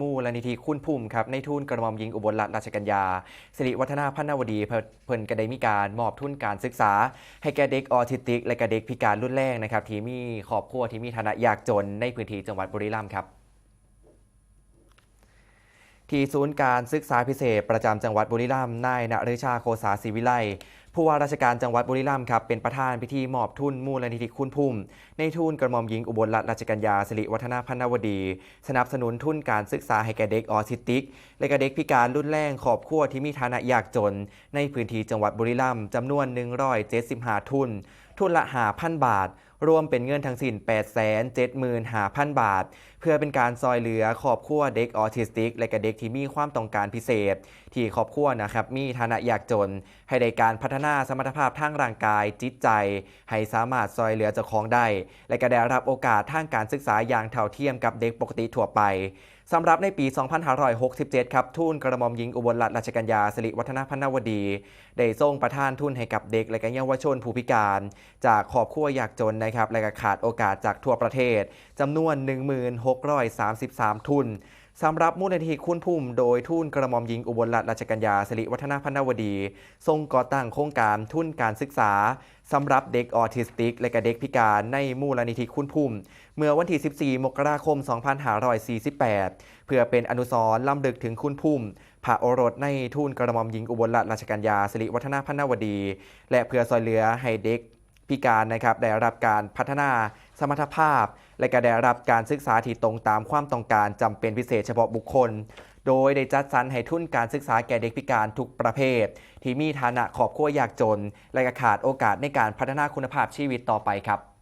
มูลนิธิคุณภูมิครับในทุนกระหม่อมหญิงอุบลรัตนราชกัญญาสิริวัฒนาพันนวดีเพิ่นเพิ่นก็ได้มีการมอบทุนการศึกษา ให้แก่เด็กออทิสติก และกเด็กพิการรุ่นแรกนะครับที่มีครอบครัวที่มีฐานะยากจนในพื้นที่จังหวัดบุรีรัมย์ครับที่ศูนย์การศึกษาพิเศษประจำจังหวัดบุรีรัมย์นายณฤชาโคสาศิวิไล ผู้ว่าราชการจังหวัดบุรีรัมย์ครับเป็นประธานพิธีมอบทุนมูลนิธิคุณภูมิในทุนกระหม่อมหญิงอุบลรัตนราชกัญญาสิริวัฒนาพันวดี สนับสนุนทุนการศึกษาให้แก่เด็กออทิสติก และก็เด็กพิการรุ่นแรงขอบขั้วที่มีฐานะยากจน ในพื้นที่จังหวัดบุรีรัมย์จำนวน 175 ทุน ทุนละ5,000บาท รวมเป็นเงินทั้งสิ้น 875,000 บาท เพื่อเป็นการซอยเหลือครอบครัวเด็กออทิสติก และก็เด็กที่มีความต้องการพิเศษ ที่ครอบครัวนะครับมีฐานะยากจน ให้ได้การพัฒนาสมรรถภาพทางร่างกายจิตใจ ให้สามารถซอยเหลือเจ้าของได้ และก็ได้รับโอกาสทางการศึกษาอย่างเท่าเทียมกับเด็กปกติทั่วไปสำหรับในปี 2567 ครับทุนกระหม่อมหญิงอุบลรัตนราชกัญญาสิริวัฒนาพันนวดี ได้ส่งประทานทุนให้กับเด็กและก็เยาวชนผู้พิการจากครอบครัวยากจนนะครับและก็ขาดโอกาสจากทั่วประเทศจำนวน 1633 ทุนสำหรับมูลนิธิคุณภูมิโดยทุนกระหม่อมหญิงอุบลรัตนราชกัญญาสิริวัฒนาพันวดี ทรงก่อตั้งโครงการทุนการศึกษาสำหรับเด็กออทิสติก และก็เด็กพิการในมูลนิธิคุณภูมิเมื่อวันที่ 14 มกราคม 2548 เพื่อเป็นอนุสรณ์ล้ำลึกถึงคุณภูมิพระโอรสในทุนกระหม่อมหญิงอุบลรัตนราชกัญญาสิริวัฒนาพันนวดี และเพื่อซอยเหลือให้เด็ก พิการนะครับได้รับการพัฒนาสมรรถภาพ และก็ได้รับการศึกษาที่ตรงตามความต้องการจำเป็นพิเศษเฉพาะบุคคล โดยได้จัดสรรให้ทุนการศึกษาแก่เด็กพิการทุกประเภท ที่มีฐานะครอบครัวยากจน และขาดโอกาสในการพัฒนาคุณภาพชีวิตต่อไปครับ